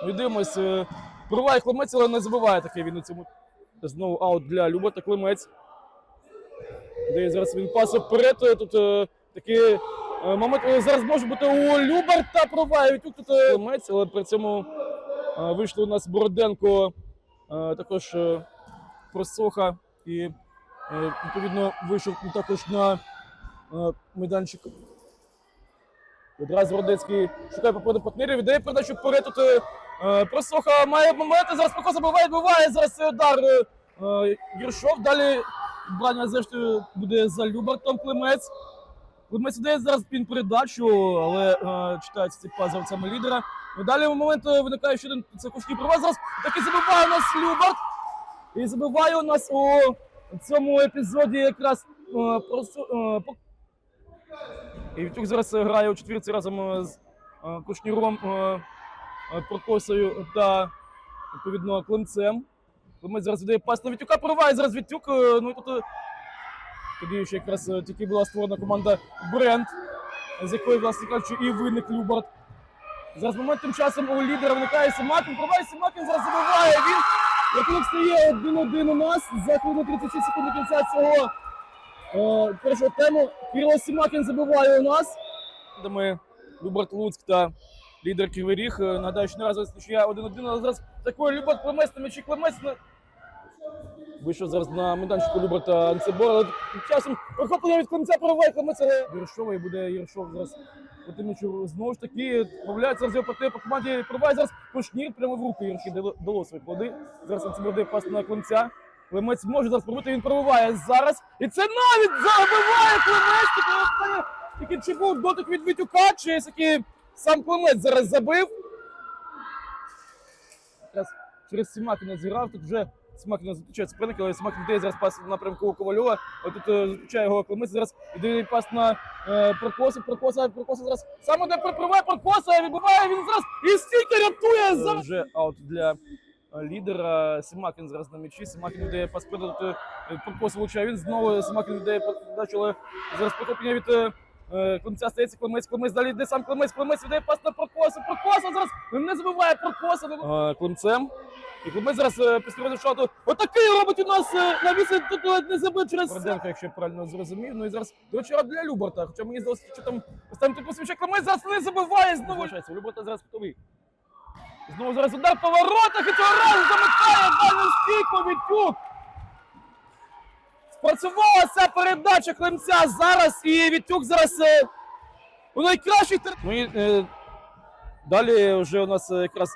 подивимось. е, Прориває Климець, але не забиває таке він у цьому. Знову аут для Люберта Климець. Де зараз він пас вперед. е, Тут е, такий е, момент е, зараз може бути у Люберта. Проває тут е, Климець, але при цьому е, вийшли у нас Бороденко, е, також е, Просоха і е, відповідно вийшов також на е, майданчик. Одразу Родецький шукає походу партнерів, віддає передачу вперед. Тут е, е, Просоха має моменти, зараз Прокос забиває, відбиває, зараз цей удар е, е, Єршов. Далі брання зрештою буде за Любартом Климець. Климець віддає зараз пін передачу, але е, читається цей пас гравцями лідера. Далі в момент е, виникає ще один це кушків права. Зараз таки забиває у нас Любарт. І забиває у нас у цьому епізоді якраз е, просто, е, і зараз е, грає у четвірці разом е, з е, Кушніром, е, е, Прокосою та відповідно Климцем. Климець зараз віддає пас на Вітюка, прориває зараз Вітюк. е, Ну і тут е, тоді ще якраз е, тільки була створена команда Бренд, з якої, власне кажучи, і виник Любард. Зараз момент тим часом у лідера виникає Сімакін, прориває Сімакін, зараз забиває він. Рахунок стає 1-1 у нас за хвилину 36 секунд до кінця цього е, першого тему. Кирило Сімакін забиває у нас. Ми Любард Луцьк та лідер Кривий Ріг. Е, Нагадаю, що не разу нічия 1-1, але зараз такою Любард Клемець на м'ячі на- Вийшов зараз на майданчику Люберта Анцебор, але часом прохоплення від Клемця прориває Клемець, Єршова і буде Єршов зараз по тим знову ж таки появляється зараз його по команді прориває зараз Кушнір прямо в руку Єрші дало- свої плоди. Зараз Анцебор дає пас на Клемця. Клемець може зараз пробити, він пробиває зараз. І це навіть забиває Клемець. Чи був дотик від Вітюка, чи таки сам Клемець зараз забив. Якраз через Сімакіна зіграв, тут вже Сімакіна зустрічає суперника, але Сімакін дає зараз пас в напрямку Ковальова. От тут е, зустрічає його Клемець, зараз віддає пас на е, Прокоса, Прокоса, Прокоса зараз саме де припливає Прокоса, вибиває він зараз і стільки рятує зараз. Вже аут для е, лідера. Сімакін зараз на м'ячі. Сімакін віддає пас перед е, Прокос влучає. Він знову Сімакін віддає передачу, але зараз прохоплення від Климця стається Климець, Климець, далі йде сам Климець, Климець віддає пас на Прокоса, Прокоса зараз не забиває Прокоса. Е, Климцем. І Климець зараз е, після розшату отакий робить у нас е, навіси тут не забив через Роденко, якщо я правильно зрозумів. Ну і зараз, до речі, рад для Люберта. Хоча мені здалося, що там останнім типу свіча Климець зараз не забиває знову. Люберта зараз готовий. Знову зараз удар по воротах і цього разу замикає дальню стійку Вітюк. Спрацювала ця передача Климця зараз і Вітюк зараз е, у найкращих тер... Ну е, далі вже у нас е, якраз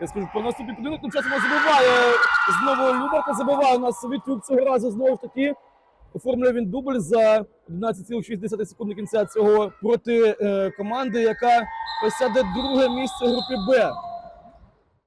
я скажу про наступний будинок, тим часом забиває знову Любарка, забиває у нас Вітюк цього разу знову ж таки. Оформлює він дубль за 11,6 секунд до кінця цього проти е, команди, яка посяде друге місце в групі Б.